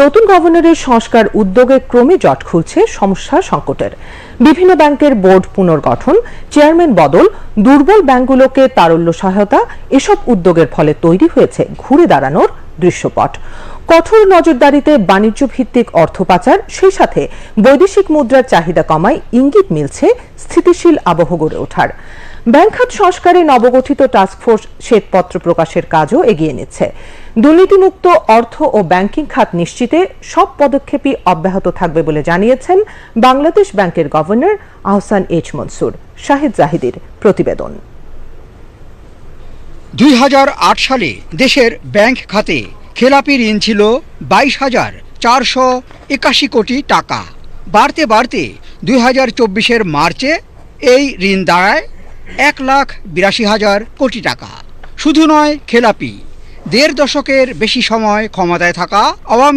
নতুন গভর্নরের সংস্কার উদ্যোগে ক্রমে জট খুলছে সমস্যা সংকটের। বিভিন্ন ব্যাংকের বোর্ড পুনর্গঠন, চেয়ারম্যান বদল, দুর্বল ব্যাংকগুলোকে তারল্য সহায়তা, এসব উদ্যোগের ফলে তৈরি হয়েছে ঘুরে দাঁড়ানোর দৃশ্যপট। কঠোর নজরদারিতে বাণিজ্য ভিত্তিক অর্থ পাচার, সেই সাথে বৈদেশিক মুদ্রার চাহিদা কমায় ইঙ্গিত মিলছে স্থিতিশীল আবহ গড়ে ওঠার। ব্যাংক খাত সংস্কারে নবগঠিত টাস্কফোর্স শ্বেতপত্র প্রকাশের কাজও এগিয়ে নিচ্ছে। দুর্নীতিমুক্ত অর্থ ও ব্যাংকিং খাত নিশ্চিতে সব পদক্ষেপই অব্যাহত থাকবে বলে জানিয়েছেন বাংলাদেশ ব্যাংকের গভর্নর আহসান এইচ মনসুর, শাহিদ জাহিদের প্রতিবেদন। দুই হাজার আট সালে দেশের ব্যাংক খাতে খেলাপি ঋণ ছিল বাইশ হাজার চারশো একাশি কোটি টাকা। বাড়তে বাড়তে দুই হাজার চব্বিশের মার্চে এই ঋণ দাঁড়ায় এক লাখ বিরাশি হাজার কোটি টাকা। শুধু নয়, খেলাপি। দেড় দশকের বেশি সময় ক্ষমতায় থাকা আওয়ামী